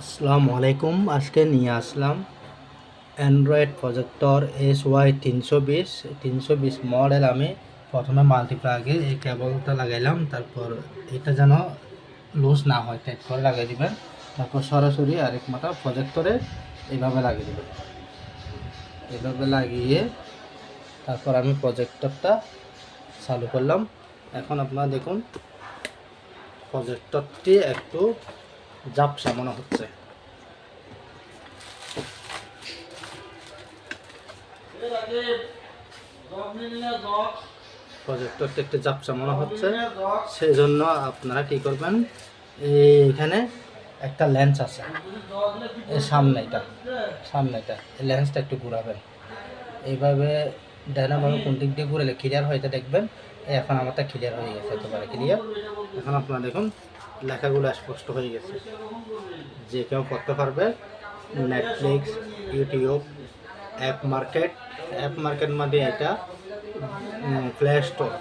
আসসালামু আলাইকুম। আজকে নিয়ে আসলাম অ্যান্ড্রয়েড প্রজেক্টর এস ওয়াই তিনশো বিশ। তিনশো বিশ মডেল আমি প্রথমে মাল্টিপ্লাগে এই কেবলটা লাগাইলাম, তারপর এটা যেন লুজ না হয় টাইট করে লাগিয়ে দিবেন। তারপর সরাসরি আরেক মাথা প্রজেক্টরে এইভাবে লাগিয়ে দেবেন। এভাবে লাগিয়ে তারপর আমি প্রজেক্টরটা চালু করলাম। এখন আপনারা দেখুন প্রজেক্টরটি একটু জাপসা মনে হচ্ছে। প্রজেক্টরটা একটু জাপসা মনে হচ্ছে। সেই জন্য আপনারা কি করবেন এখানে একটা লেন্স আছে। এই সামনে এটা সামনে এটা। এই লেন্সটা একটু ঘুরাবেন। এইভাবে ডায়নাভাবে কোন দিক দিয়ে ঘুরালে ক্লিয়ার হয়তো দেখবেন। এখন আমারটা ক্লিয়ার হয়ে গেছে, একেবারে ক্লিয়ার এখন আপনারা দেখুন লেখাগুলো স্পষ্ট হয়ে গেছে। যে কেউ করতে পারবে Netflix YouTube app market app market মধ্যে এটা প্লে স্টোর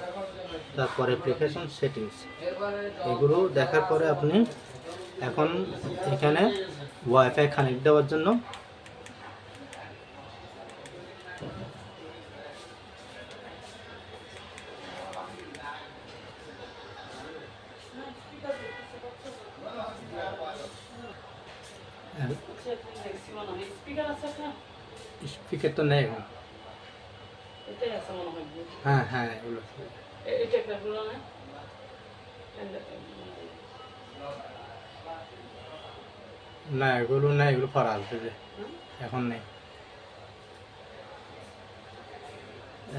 তারপর অ্যাপ্লিকেশন সেটিংস এগুলো দেখার পরে আপনি এখন এখানে ওয়াইফাই কানেক্ট দেওয়ার জন্য স্পিকার তো নেই, হয়। হ্যাঁ হ্যাঁ এগুলো না এগুলো না এগুলো পরে আসবে যে। এখন নেই।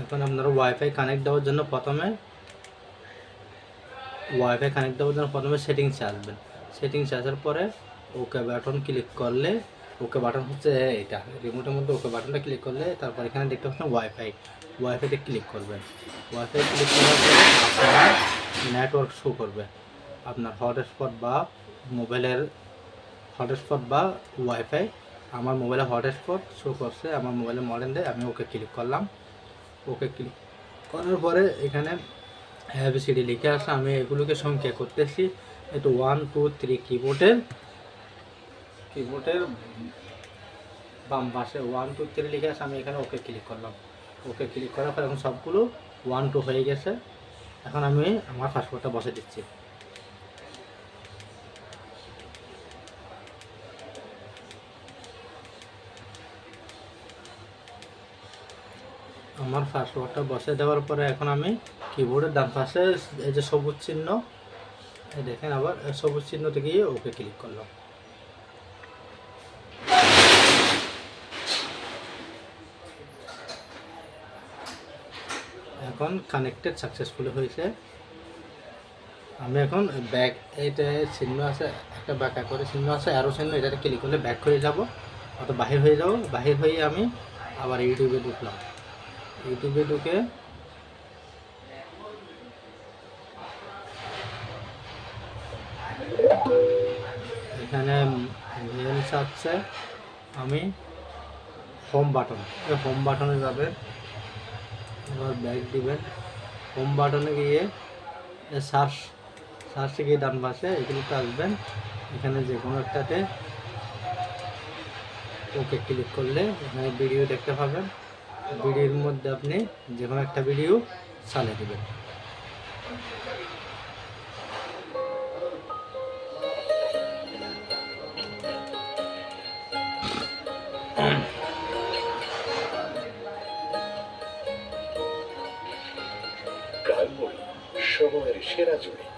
এখন আপনারা ওয়াইফাই কানেক্ট দেওয়ার জন্য প্রথমে ওয়াইফাই কানেক্ট দেওয়ার জন্য প্রথমে সেটিংসে আসবেন সেটিংসে আসার পরে ওকে বাটন ক্লিক করলে, ওকে বাটন হচ্ছে এটা রিমোটের মধ্যে ওকে বাটনটা ক্লিক করলে তারপর এখানে দেখতে পাচ্ছেন ওয়াইফাই ওয়াইফাইতে ক্লিক করবেন ওয়াইফাই ক্লিক করার আপনার নেটওয়ার্ক শো করবে। আপনার হটস্পট বা মোবাইলের হটস্পট বা ওয়াইফাই আমার মোবাইলে হটস্পট শো করছে, আমার মোবাইলে মডেল দেয়, আমি ওকে ক্লিক করলাম। ওকে ক্লিক করার পরে এখানে হ্যাবিসিডি লিখে আসে, আমি এগুলোকে সংখ্যা করতেছি, একটু ওয়ান টু থ্রি কিবোর্ডের কিবোর্ডের বাম পাশে ওয়ান টু থ্রি লিখে আসে, আমি এখানে ওকে ক্লিক করলাম। ওকে ক্লিক করার পর এখন সবগুলো ওয়ান টু হয়ে গেছে। এখন আমি আমার পাসপোর্টটা বসে দিচ্ছি। আমার পাসওয়ার্ডটা বসে দেওয়ার পরে এখন আমি কিবোর্ডের ডান পাশে এই যে সবুজ চিহ্ন দেখেন আবার সবুজ চিহ্নতে গিয়ে ওকে ক্লিক করলাম। এখন কানেক্টেড সাকসেসফুলি হয়েছে। আমি এখন ব্যাক এইটা চিহ্ন আছে, একটা বাঁকা করে চিহ্ন আছে আরও চিহ্ন, এটাতে ক্লিক করলে ব্যাক হয়ে যাব অত বাহির হয়ে যাব। বাহির হয়ে আমি আবার ইউটিউবে ঢুকলাম। ইউটিউবে ঢুকে এখানে মেলস আছে, আমি হোম বাটন এই হোম বাটনে যাবেন এবার ব্যাগ দিবেন। হোম বাটনে গিয়ে সার্চ, সার্চে গিয়ে ডান পাশে এগুলোতে আসবেন। এখানে যে কোনো একটাতে ওকে ক্লিক করলে এখানে ভিডিও দেখতে পাবেন। ভিডিওর মধ্যে আপনি যে কোনো একটা ভিডিও চালিয়ে দেবেন। সময়ের সেরা জুড়ি।